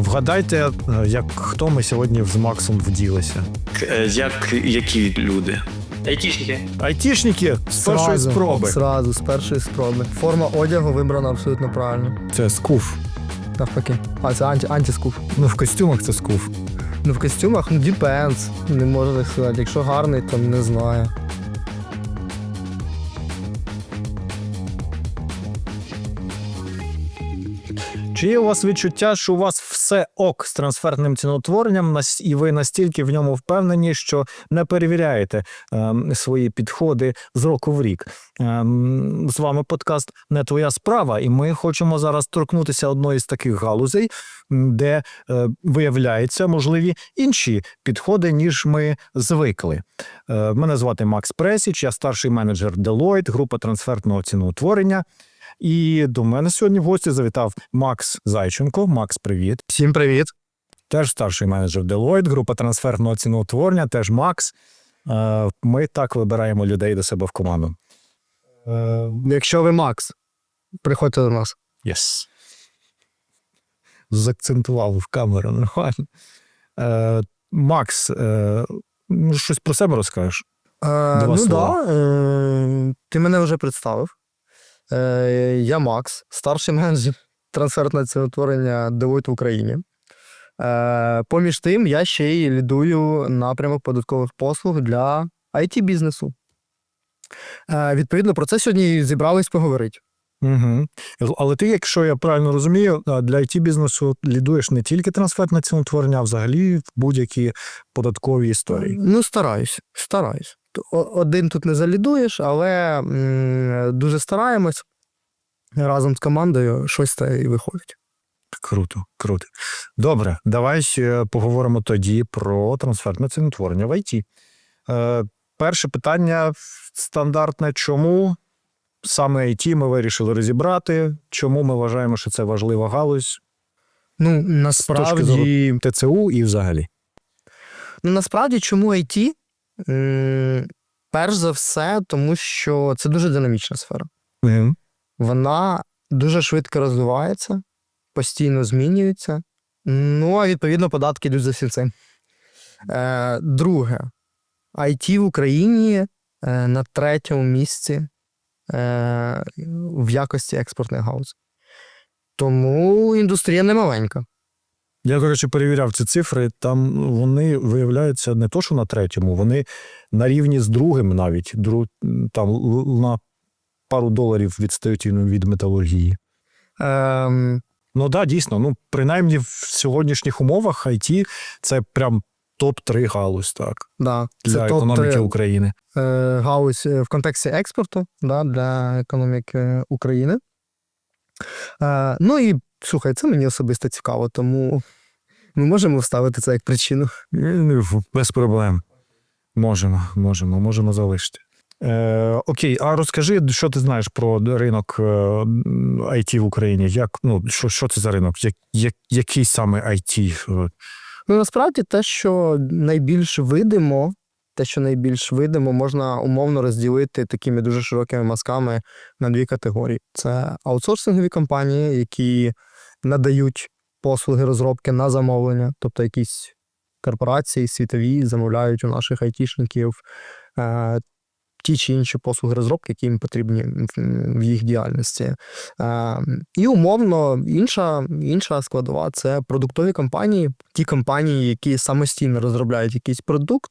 Вгадайте, е, як хто ми сьогодні з Максом вділися. Е, Як які люди? Айтішники. Айтішники з першої Сразу, спроби. Сразу, з першої спроби. Форма одягу вибрана абсолютно правильно. Це скуф. Навпаки. А, це анті, антискуф. Ну, в костюмах це скуф. Ну в костюмах, ну depends. Не можу так сказати. Якщо гарний, то не знаю. Чи є у вас відчуття, що у вас все ок з трансферним ціноутворенням, і ви настільки в ньому впевнені, що не перевіряєте ем, свої підходи з року в рік? Ем, з вами подкаст не твоя справа, і ми хочемо зараз торкнутися одної з таких галузей, де е, виявляються можливі інші підходи, ніж ми звикли. Е, мене звати Макс Пресіч, я старший менеджер Deloitte, група трансферного ціноутворення. І до мене сьогодні в гості завітав Макс Зайченко. Макс, привіт. Всім привіт. Теж старший менеджер Deloitte, група трансферного ціноутворення, теж Макс. Е, Ми так вибираємо людей до себе в команду. Е, якщо ви Макс, приходьте до нас. Yes. Закцентував в камеру нормально. Е, Макс, е, ну, щось про себе розкажеш? Е, ну слова. да, е, ти мене вже представив. Е, я Макс, старший менеджер трансферного ціноутворення Deloitte в Україні. Е, поміж тим, я ще й лідую напрямок податкових послуг для IT-бізнесу. Е, відповідно, про це сьогодні зібрались поговорити. Угу. Але ти, якщо я правильно розумію, для it бізнесу лідуєш не тільки трансферне ціноутворення, а взагалі будь-які податкові історії. Ну, стараюсь, стараюсь. Один тут не залідуєш, але дуже стараємось. Разом з командою щось те і виходить. Круто, круто. Добре, давай поговоримо тоді про трансферне ціноутворення в IT. Е, перше питання стандартне: чому саме IT ми вирішили розібрати? Чому ми вважаємо, що це важлива галузь Ну, з точки насправді, зору ТЦУ і взагалі? ну, насправді, чому IT? М, Перш за все, тому що це дуже динамічна сфера. Мгм. Вона дуже швидко розвивається, постійно змінюється. Ну, а відповідно, податки йдуть за всім цим. Е, друге, IT в Україні е, на третьому місці е, в якості експортних галузей. Тому індустрія не маленька. Я, речі, перевіряв ці цифри. Там вони виявляються не то, що на третьому, вони на рівні з другим навіть. Дру, там на пару доларів відстають від металургії. Ем, Ну так, да, дійсно. Ну, принаймні в сьогоднішніх умовах IT це прям топ-3 галузь, так, да, для це економіки України. е, галузь е, в контексті експорту да, для економіки України. Е, ну і слухай, це мені особисто цікаво, тому ми можемо вставити це як причину. Е, Без проблем. Можемо, можемо, можемо залишити. Е, окей, а розкажи, що ти знаєш про ринок е, IT в Україні? Як, ну, що, що це за ринок? Як, як, який саме IT? Е, Ну, насправді, те, що найбільш видимо, те, що найбільш видимо, можна умовно розділити такими дуже широкими мазками на дві категорії: це аутсорсингові компанії, які надають послуги розробки на замовлення, тобто якісь корпорації світові замовляють у наших айтішників е, ті чи інші послуги розробки, які їм потрібні в, їх діяльності. Е, і умовно інша, інша складова це продуктові компанії, ті компанії, які самостійно розробляють якийсь продукт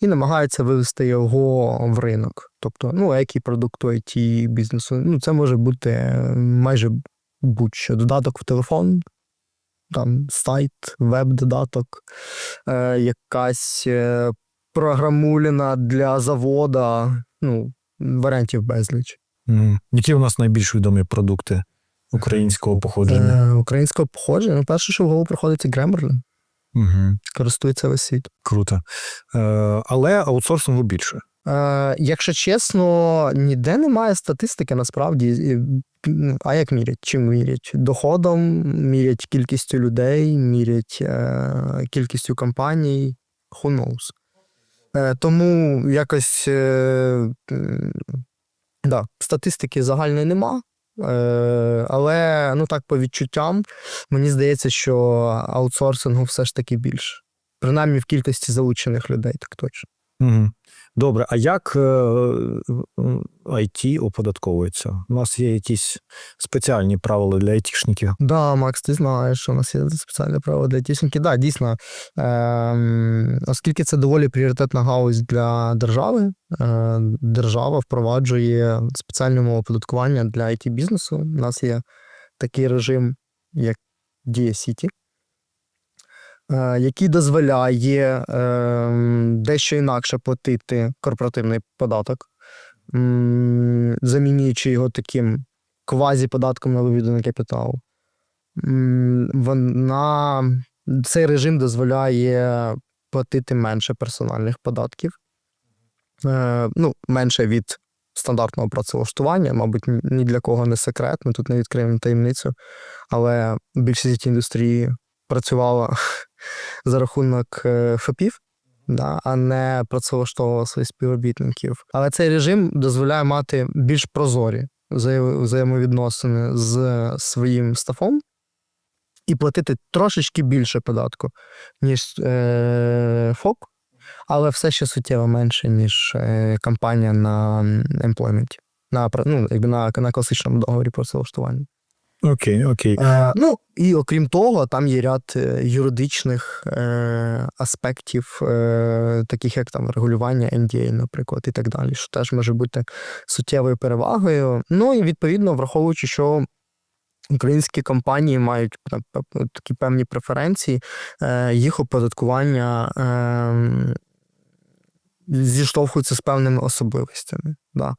і намагаються вивести його в ринок. Тобто, ну, який продукт IT бізнесу. Ну, це може бути майже будь-що. Додаток в телефон, там сайт, веб-додаток, е, якась е, програмуліна для завода. Ну, варіантів безліч. м, які у нас найбільш відомі продукти українського походження? Е, українського походження. Ну, перше, що в голову приходить, це. Угу, Користується весь світ. круто. Е, але аутсорсингу більше. Е, якщо чесно, ніде немає статистики насправді. А як мірять? Чим мірять? Доходом, мірять кількістю людей, мірять е, кількістю компаній. Who knows? Е, тому якось е, да, статистики загальної нема. Е, але ну так, по відчуттям, мені здається, що аутсорсингу все ж таки більше. Принаймні в кількості залучених людей, так точно. Угу. Добре, а як е, IT оподатковується? У нас є якісь спеціальні правила для айтішників. Да, Макс, ти знаєш, що у нас є спеціальне право для тісінки. Да, дійсно, ем, оскільки це доволі пріоритетна гаузь для держави, е, держава впроваджує спеціальне оподаткування для it бізнесу. У нас є такий режим, як Дія Сіті, е, який дозволяє ем, дещо інакше платити корпоративний податок, замінюючи його таким квазі-податком на виведений капітал. Вона цей режим дозволяє платити менше персональних податків, е, ну, менше від стандартного працевлаштування, мабуть, ні- для кого не секрет, ми тут не відкриємо таємницю, але більшість індустрії працювала за рахунок е, ФОПів. Да, а не працевлаштовувала своїх співробітників. Але цей режим дозволяє мати більш прозорі взаємовідносини з своїм стафом і платити трошечки більше податку, ніж е, ФОП, але все ще суттєво менше, ніж е, компанія на емплойменті, на, ну, якби на, на класичному договорі про влаштування. Окей, окей. Е, ну і окрім того, там є ряд е, юридичних е, аспектів, е, таких як там регулювання NDA, наприклад, і так далі, що теж може бути суттєвою перевагою. Ну і відповідно, враховуючи, що українські компанії мають там, такі певні преференції, е, їх оподаткування. Е, Зіштовхуються з певними особливостями. Да.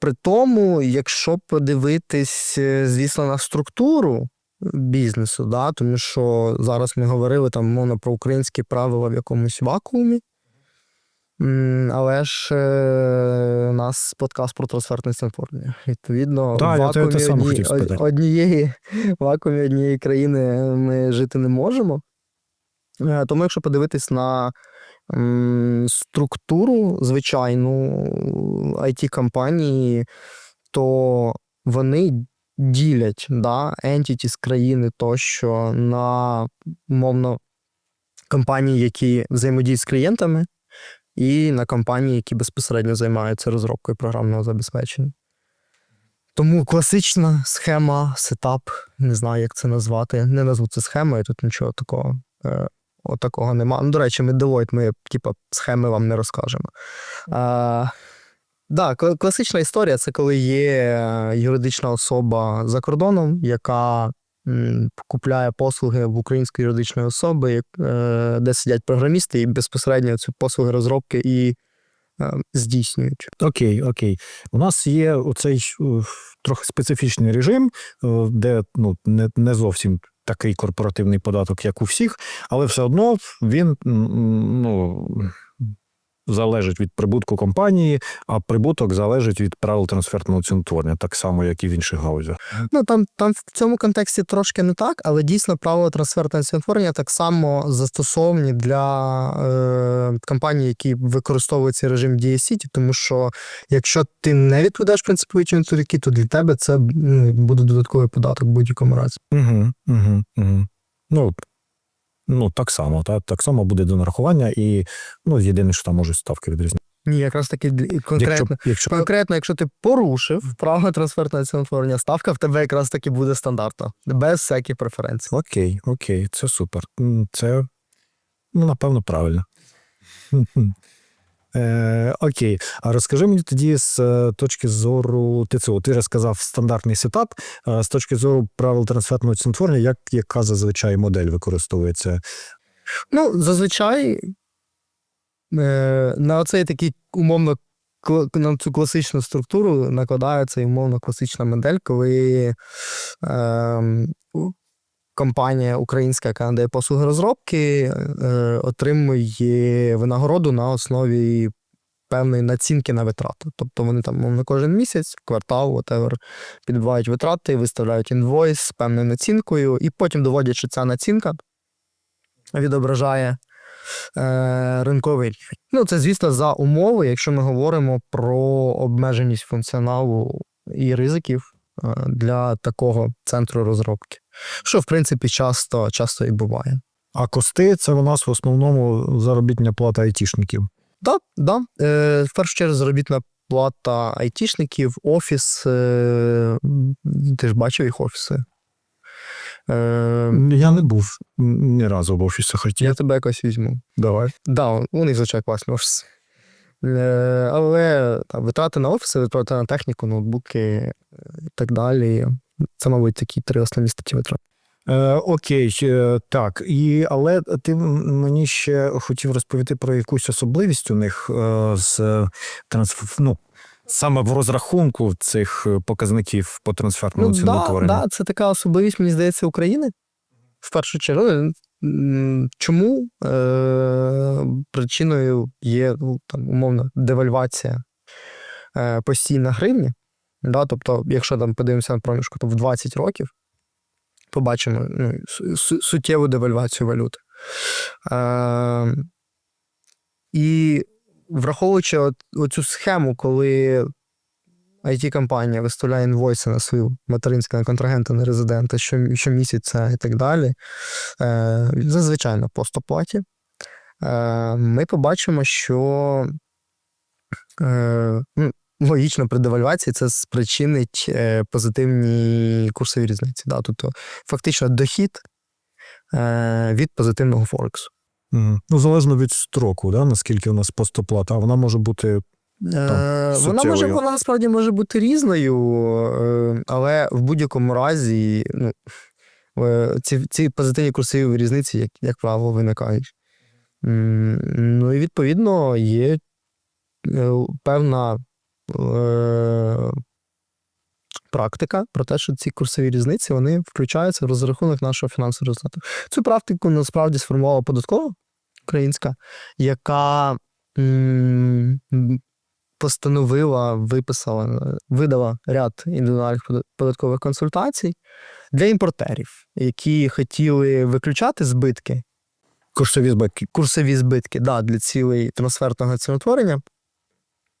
При тому, якщо подивитись, е, звісно, на структуру бізнесу, да, тому що зараз ми говорили там мовно про українські правила в якомусь вакуумі. Але ж е, у нас подкаст про трансфертне снотворення. Відповідно, Так, в я вакуумі саме одні- хотів однієї, вакуумі однієї країни ми жити не можемо. Е, Тому, якщо подивитись на структуру звичайну it компанії то вони ділять да, entity з країни тощо на умовно компанії, які взаємодіють з клієнтами, і на компанії, які безпосередньо займаються розробкою програмного забезпечення. Тому класична схема, сетап, не знаю, як це назвати. Не назву це схемою, тут нічого такого. Е, От такого нема. Ну, до речі, ми Deloitte, ми, типа, схеми вам не розкажемо. А, да, класична історія це коли є е, юридична особа за кордоном, яка купляє послуги в української юридичної особи, е, де сидять програмісти і безпосередньо ці послуги розробки і е, здійснюють. Окей, окей. У нас є оцей трохи специфічний режим, де ну, не, не зовсім такий корпоративний податок, як у всіх, але все одно він ну, залежить від прибутку компанії, а прибуток залежить від правил трансфертного ціноутворення, так само, як і в інших гаузях. Ну там, там в цьому контексті трошки не так, але дійсно правила трансфертного ціноутворення так само застосовані для е, компаній, які використовують цей режим DSCT, тому що якщо ти не відповідаєш принципові чинники, то для тебе це ну, буде додатковий податок в будь-якому разі. Угу, угу, угу. Ну, ну, так само, так, так само буде до нарахування, і ну, єдине, що там можуть ставки відрізняти. Ні, якраз таки конкретно. Якщо, якщо Конкретно, якщо ти порушив право трансфертного ціноутворення, ставка в тебе якраз таки буде стандартна, без всяких преференцій. Окей, окей, це супер. Це, ну, напевно, правильно. Е, окей, а розкажи мені тоді з е, точки зору ТЦО. Ти вже сказав стандартний сетап. Е, З точки зору правил трансфертного ціноутворення, як яка зазвичай модель використовується? Ну, зазвичай е, на оцей такий умовно на цю класичну структуру накладається і умовно класична модель, коли е, компанія українська, яка надає послуги розробки, е, отримує винагороду на основі певної націнки на витрати. Тобто вони там умовно, кожен місяць, квартал, whatever, підбивають витрати, виставляють інвойс з певною націнкою, і потім доводять, що ця націнка відображає е, ринковий. Ну, це, звісно, за умови, якщо ми говоримо про обмеженість функціоналу і ризиків для такого центру розробки. Що, в принципі, часто, часто і буває. А кости це у нас в основному заробітня плата айтішників. Да, да. Е, в першу чергу заробітна плата айтішників, офіс. Е, ти ж бачив їх офіси. Е, Я не був ні разу в офісі я тебе якось візьму. Давай. Да, у них звичайно класні офіси. Е, але там, витрати на офіси, витрати на техніку, ноутбуки е, і так далі. Це, мабуть, такі три основні статті витрат. Е, окей, е, так. І, але ти мені ще хотів розповісти про якусь особливість у них е, з ну, саме в розрахунку цих показників по трансферному Ну, да, ціноутворенню. да, це така особливість, мені здається, України. В першу чергу. Чому е, причиною є ну, там, умовно девальвація е, постійна гривні? Да, тобто, якщо там подивимося на проміжку то в 20 років, побачимо ну, су- су- суттєву девальвацію валюти. Е, і враховуючи от, оцю схему, коли IT-компанія виставляє інвойси на свою материнську на контрагента, на резидента щомісяця і так далі, е, зазвичай на постоплаті, е, ми побачимо, що е, ну, логічно при девальвації це спричинить е, позитивні курсові різниці. Тобто, фактично, дохід е, від позитивного Форексу. Ну, залежно від строку, да, наскільки у нас постоплата, вона може бути Е, Вона може вона насправді може бути різною, е, але в будь-якому разі ну, ці, ці позитивні курсові різниці, як, як правило, виникають. Ну і відповідно є е, певна е, практика про те, що ці курсові різниці вони включаються в розрахунок нашого фінансового результату. Цю практику насправді сформувала податкова українська, яка постановила, виписала, видала ряд індивідуальних податкових консультацій для імпортерів, які хотіли виключати збитки, курсові збитки. курсові збитки да, для цілей трансфертного ціноутворення,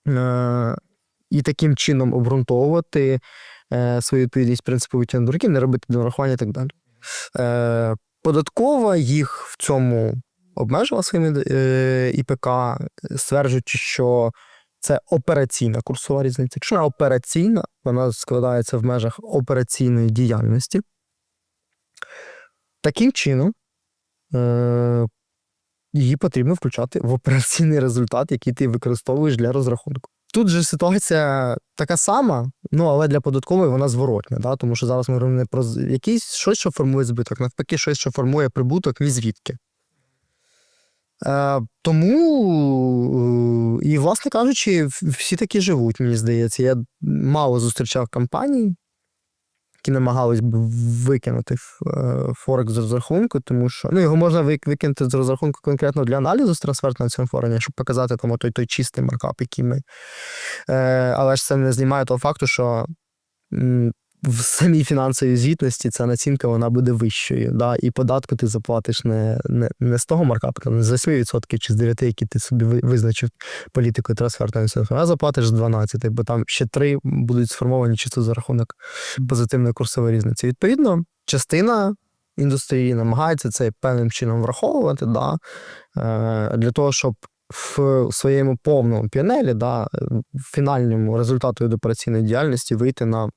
е, і таким чином обґрунтовувати е, свою відповідність принципу витягнення до руки, не робити дорахування і так далі. Е, податкова їх в цьому обмежила своїми е, ІПК, стверджуючи, що це операційна курсова різниця. Вона операційна, вона складається в межах операційної діяльності. Таким чином, е, її потрібно включати в операційний результат, який ти використовуєш для розрахунку. Тут же ситуація така сама, ну але для податкової вона зворотня, да? тому що зараз ми говоримо не про якийсь щось, що формує збиток, навпаки, щось, що формує прибуток, ні звідки. Е, тому, е, і, власне кажучи, всі такі живуть, мені здається. Я мало зустрічав компаній, які намагались б викинути е, Форекс з розрахунку, тому що ну, його можна викинути з розрахунку конкретно для аналізу з трансфертного ціноутворення, щоб показати там той, той чистий маркап, який ми. Але ж це не знімає того факту, що в самій фінансовій звітності ця націнка вона буде вищою. Да? І податку ти заплатиш не, не, не з того маркапу, не з 8% чи з 9%, які ти собі визначив політикою ціноутворення, а заплатиш з 12%, бо там ще три будуть сформовані чисто за рахунок позитивної курсової різниці. Відповідно, частина індустрії намагається це певним чином враховувати, да, е, для того, щоб в своєму повному піанелі, да, фінальному результату від операційної діяльності вийти на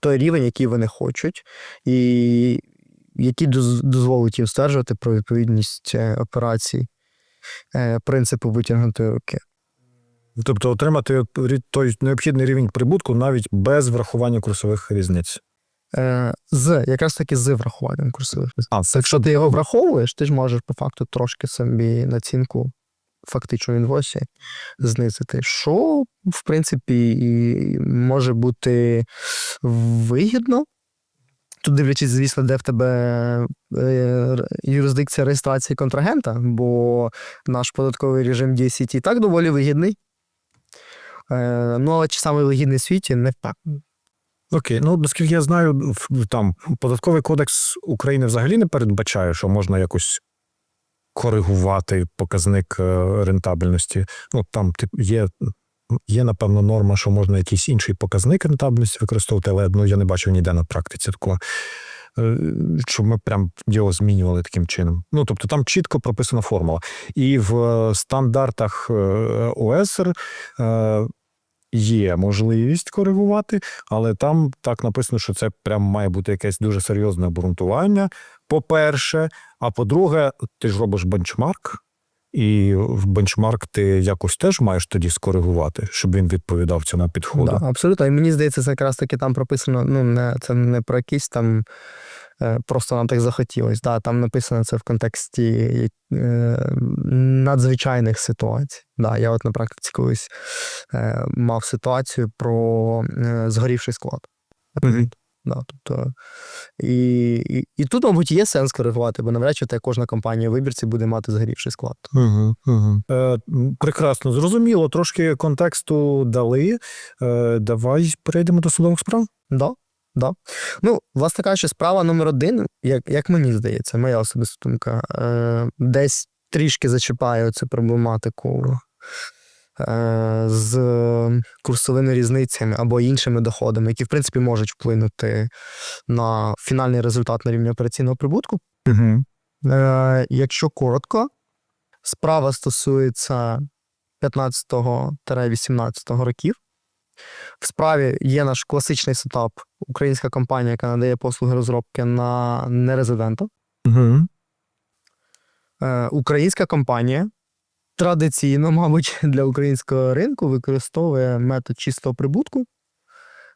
той рівень, який вони хочуть, і який дозволить їм стверджувати про відповідність е, операцій е, принципу витягнутої руки. Тобто отримати той необхідний рівень прибутку навіть без врахування курсових різниць. Е, З якраз таки з врахуванням курсових різниць. А, Якщо ти його враховуєш, ти ж можеш по факту трошки собі націнку фактично інвойсі знизити, що, в принципі, може бути вигідно. Тут дивлячись, звісно, де в тебе е, юрисдикція реєстрації контрагента, бо наш податковий режим DCT і так доволі вигідний. Е, ну, але чи саме вигідний світі, не впевнений. Окей, ну наскільки я знаю, там податковий кодекс України взагалі не передбачає, що можна якось коригувати показник е, рентабельності. Ну там є є, напевно, норма, що можна якийсь інший показник рентабельності використовувати, але ну, я не бачив ніде на практиці такого. е, Щоб ми прям його змінювали таким чином. Ну тобто там чітко прописана формула. І в стандартах е, ОЕСР е, є можливість коригувати, але там так написано, що це прям має бути якесь дуже серйозне обґрунтування. По-перше, а по-друге, ти ж робиш бенчмарк, і в бенчмарк ти якось теж маєш тоді скоригувати, щоб він відповідав цьому підходу. Да, абсолютно. І мені здається, це якраз таки там прописано. Ну, не це не про якісь там. е, Просто нам так захотілось. Да, там написано це в контексті е, надзвичайних ситуацій. Да, я от на практиці колись е, мав ситуацію про згорівший склад. Мгм. Да, тобто, і, і, і тут, мабуть, є сенс коригувати, бо навряд чи та кожна компанія вибірці буде мати згорівший склад. Угу, угу. Е, прекрасно, зрозуміло. Трошки контексту дали. Е, давай перейдемо до судових справ. Да, да. Ну, власне кажучи, справа номер один, як, як мені здається, моя особиста думка, е, десь трішки зачіпає цю проблематику з курсовими різницями або іншими доходами, які, в принципі, можуть вплинути на фінальний результат на рівні операційного прибутку. Угу. Е, якщо коротко, справа стосується 15-18 років. В справі є наш класичний сетап, українська компанія, яка надає послуги розробки на нерезидента. Угу. Е, українська компанія традиційно, мабуть, для українського ринку використовує метод чистого прибутку,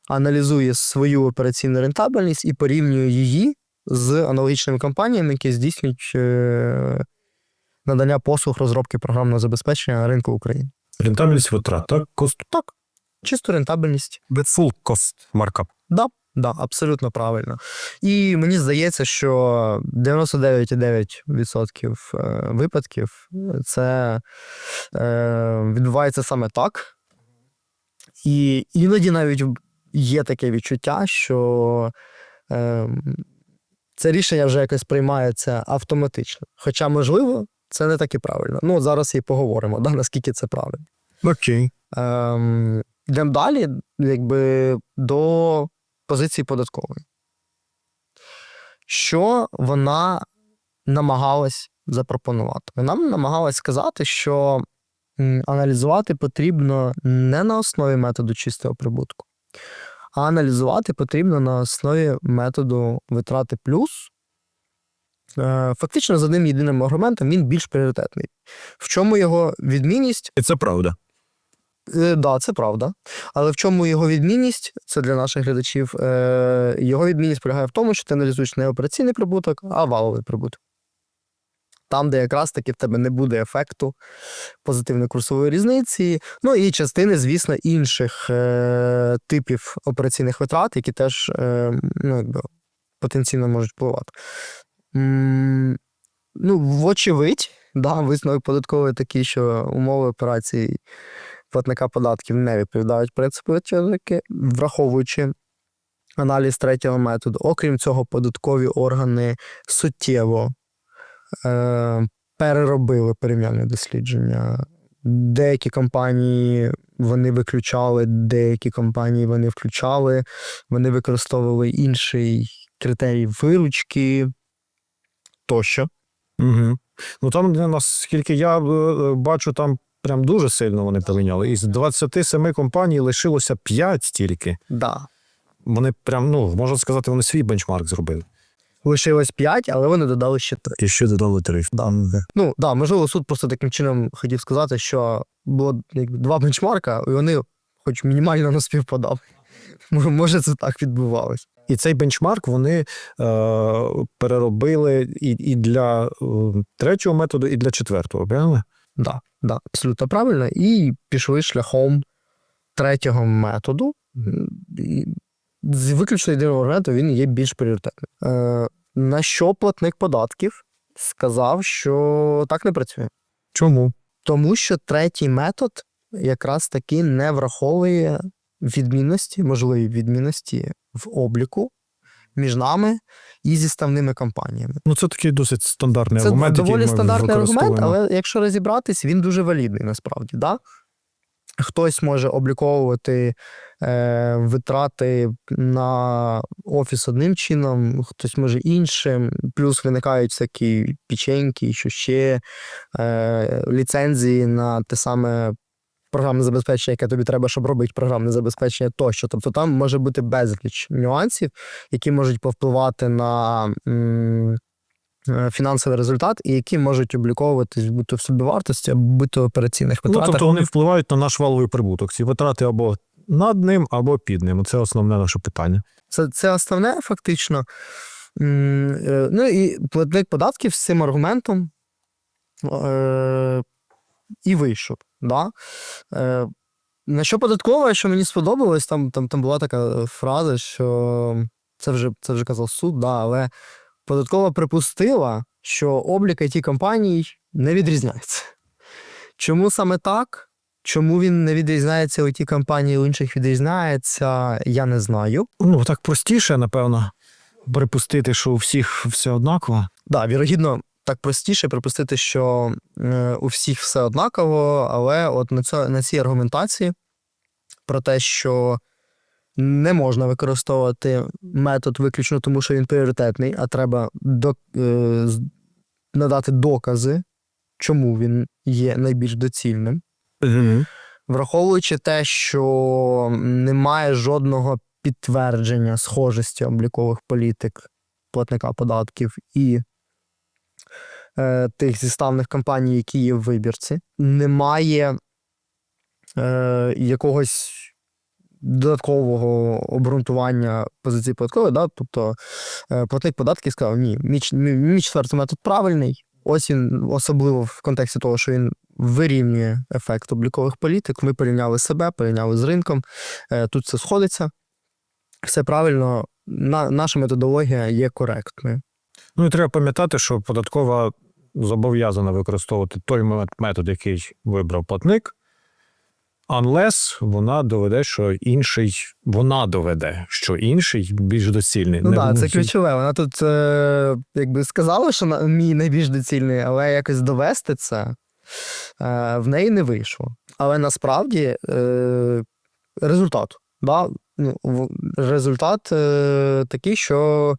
аналізує свою операційну рентабельність і порівнює її з аналогічними компаніями, які здійснюють е, надання послуг розробки програмного забезпечення ринку України. Рентабельність витрат, так? Кост Так, чисту рентабельність. with full cost markup. Да, да, абсолютно правильно. І мені здається, що 99,9% е, випадків це е, відбувається саме так. І іноді навіть є таке відчуття, що е, це рішення вже якось приймається автоматично. Хоча, можливо, це не так і правильно. Ну, от зараз і поговоримо, да, наскільки це правильно. Окей. Ем, йдемо далі, якби до позиції податкової. Що вона намагалась запропонувати? Вона намагалась сказати, що аналізувати потрібно не на основі методу чистого прибутку, а аналізувати потрібно на основі методу витрати плюс. Е, Фактично, за одним єдиним аргументом він більш пріоритетний. В чому його відмінність? І це правда. Так, да, це правда. Але в чому його відмінність? Це для наших глядачів. Е, його відмінність полягає в тому, що ти аналізуєш не операційний прибуток, а валовий прибуток. Там, де якраз таки в тебе не буде ефекту позитивної курсової різниці, ну і частини, звісно, інших е, типів операційних витрат, які теж е, ну, якби, потенційно можуть впливати. М, ну, вочевидь, да, висновок податковий такий, що умови операцій платника податків не відповідають принципу відчинки, враховуючи аналіз третього методу. Окрім цього, податкові органи суттєво е, переробили порівняльне дослідження. Деякі компанії вони виключали, деякі компанії вони включали, вони використовували інший критерій виручки тощо. Угу. Ну там, наскільки я е, бачу, там прям дуже сильно вони поміняли. Із 27 компаній лишилося 5 тільки. Да. Вони прям, ну, можна сказати, вони свій бенчмарк зробили. Лишилось 5, але вони додали ще 3. І ще додали 3. Да. Ну, да, можливо, суд просто таким чином хотів сказати, що було якби, два бенчмарка, і вони хоч мінімально не співпадали. Може, Може, це так відбувалось. І цей бенчмарк вони е, переробили і, і для е, третього методу, і для четвертого, правильно? Да, да, абсолютно правильно. І пішли шляхом третього методу. З виключно єдиного аргументу він є більш пріоритетним. Е, на що платник податків сказав, що так не працює. Чому? Тому що третій метод якраз таки не враховує відмінності, можливі відмінності в обліку між нами і зіставними компаніями. Ну, це такий досить стандартний Це аргумент. який доволі стандартний аргумент, але якщо розібратись, він дуже валідний насправді. Да? Хтось може обліковувати е, витрати на офіс одним чином, хтось може іншим. Плюс виникають всякі печеньки, що ще е, ліцензії на те саме програмне забезпечення, яке тобі треба, щоб робити програмне забезпечення тощо. Тобто там може бути безліч нюансів, які можуть повпливати на м, е, фінансовий результат, і які можуть обліковуватись будь-то в собівартості, або будь-то в операційних Ну, тобто вони впливають на наш валовий прибуток. Ці витрати або над ним, або під ним. Це основне наше питання. Це, це основне, фактично. Е, Ну і платник податків з цим аргументом е, і вийшов. Да? Е, на що податкове, що мені сподобалось, там, там, там була така фраза, що це вже, це вже казав суд, да, але податкова припустила, що облік it компаній не відрізняється. Чому саме так? Чому він не відрізняється у тій компанії, у інших відрізняється, я не знаю. Ну, так простіше, напевно, припустити, що у всіх все однаково. Да, вірогідно, так простіше припустити, що у всіх все однаково, але от на, цьо, на цій аргументації про те, що не можна використовувати метод виключно тому, що він пріоритетний, а треба до, е, надати докази, чому він є найбільш доцільним. Враховуючи те, що немає жодного підтвердження схожості облікових політик платника податків і е, тих зіставних компаній, які є в вибірці, немає е, якогось додаткового обґрунтування позиції податкової, да? тобто е, платник податків сказав, ні, мій, мій, четвертий метод правильний. Ось він, особливо в контексті того, що він вирівнює ефект облікових політик. Ми порівняли себе, порівняли з ринком. Е, Тут все сходиться. Все правильно, на, наша методологія є коректною. Ну і треба пам'ятати, що податкова зобов'язана використовувати той метод, який вибрав платник, unless вона доведе, що інший, вона доведе, що інший більш доцільний. Ну так, це ключове. Вона тут е, якби сказала, що мій найбільш доцільний, але якось довести це е, в неї не вийшло. Але насправді е, результат. Да? Ну, результат е, такий, що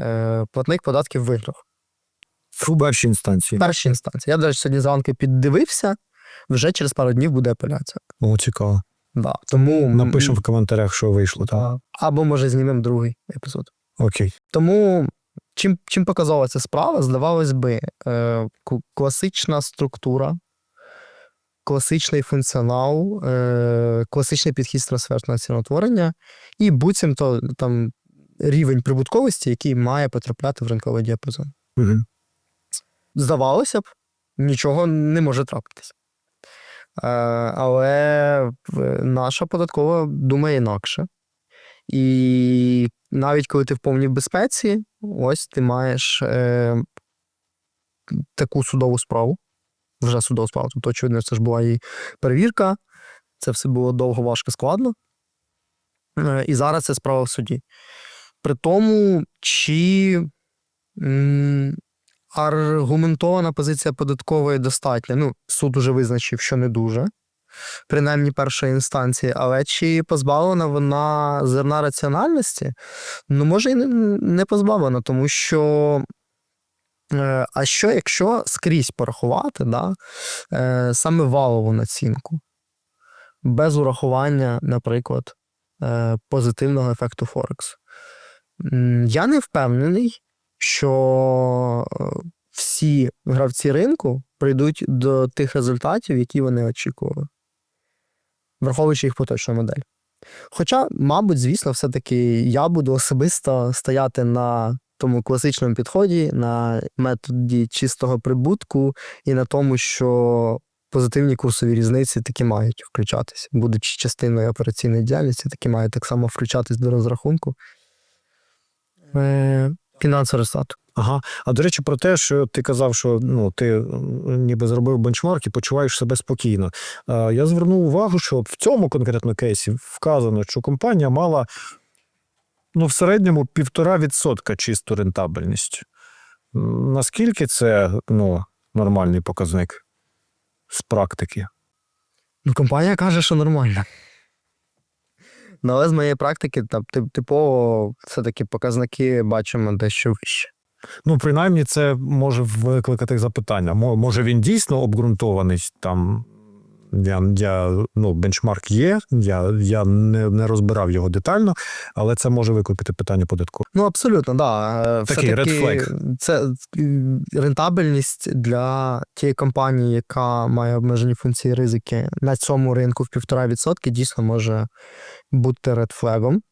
е, платник податків виграв. В першій інстанції. Першій інстанції. Я навіть сьогодні зранку піддивився, вже через пару днів буде апеляція. О, цікаво. Да. Тому Напишемо в коментарях, що вийшло. Так? Або може знімемо другий епізод. Окей. Тому чим, чим показова ця справа, здавалось би, е, класична структура, класичний функціонал, е, класичний підхід трансфертного ціноутворення і буцімто там рівень прибутковості, який має потрапляти в ринковий діапазон. Угу. Здавалося б, нічого не може трапитися. Е, але наша податкова думає інакше. І навіть коли ти в повній безпеці, ось ти маєш е, таку судову справу. Вже судову справу. Тобто, очевидно, це ж була і перевірка. Це все було довго, важко, складно. Е, і зараз це справа в суді. При тому, чи аргументована позиція податкової достатня. Ну, суд уже визначив, що не дуже, принаймні першої інстанції, але чи позбавлена вона зерна раціональності? Ну, може, і не, позбавлена, тому що. е, А що, якщо скрізь порахувати, да, е, саме валову націнку, без урахування, наприклад, е, позитивного ефекту Форексу? М, Я не впевнений, що е, всі гравці ринку прийдуть до тих результатів, які вони очікували, враховуючи їх поточну модель. Хоча, мабуть, звісно, все-таки я буду особисто стояти на тому класичному підході, на методі чистого прибутку і на тому, що позитивні курсові різниці таки мають включатися, будучи частиною операційної діяльності, таки мають так само включатись до розрахунку фінансового результату. Ага. А до речі, про те, що ти казав, що ну ти ніби зробив бенчмарк і почуваєш себе спокійно. Е, Я звернув увагу, що в цьому конкретно кейсі вказано, що компанія мала ну, в середньому півтора відсотка чисту рентабельність. Наскільки це ну, нормальний показник з практики? Ну, компанія каже, що нормально. Ну, але з моєї практики, там, тип- типово, все-таки показники бачимо дещо вище. Ну, принаймні, це може викликати запитання. Може він дійсно обґрунтований там. Я, я, ну, бенчмарк є, я, я не, не розбирав його детально, але це може викликати питання податку. Ну, абсолютно, да. Е, Такий red flag. Це рентабельність для тієї компанії, яка має обмежені функції ризики на цьому ринку в 1,5% дійсно може бути редфлегом.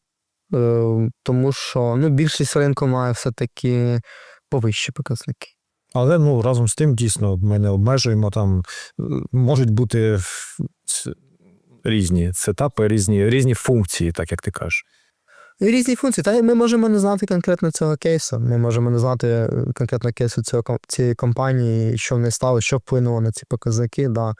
Е, Тому що ну, більшість ринку має все-таки повищі показники. Але ну разом з тим, дійсно, ми не обмежуємо там. е, Можуть бути різні сетапи, різні, різні функції, так як ти кажеш. Різні функції. Та ми можемо не знати конкретно цього кейсу. Ми можемо не знати е, конкретно кейсу цього, цієї компанії, що в неї стало, що вплинуло на ці показники. Да.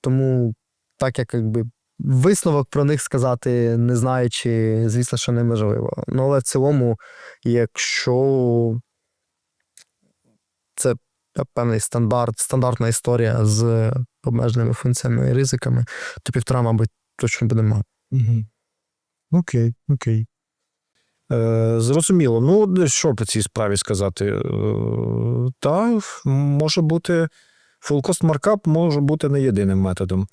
Тому, так як якби. Висновок про них сказати, не знаючи, звісно, що неможливо. Ну, але в цілому, якщо це певний стандарт, стандартна історія з обмеженими функціями і ризиками, то півтора, мабуть, точно буде мати. Угу. Окей, окей. Е, зрозуміло. Ну, що по цій справі сказати? Е, та, може бути, full cost markup може бути не єдиним методом.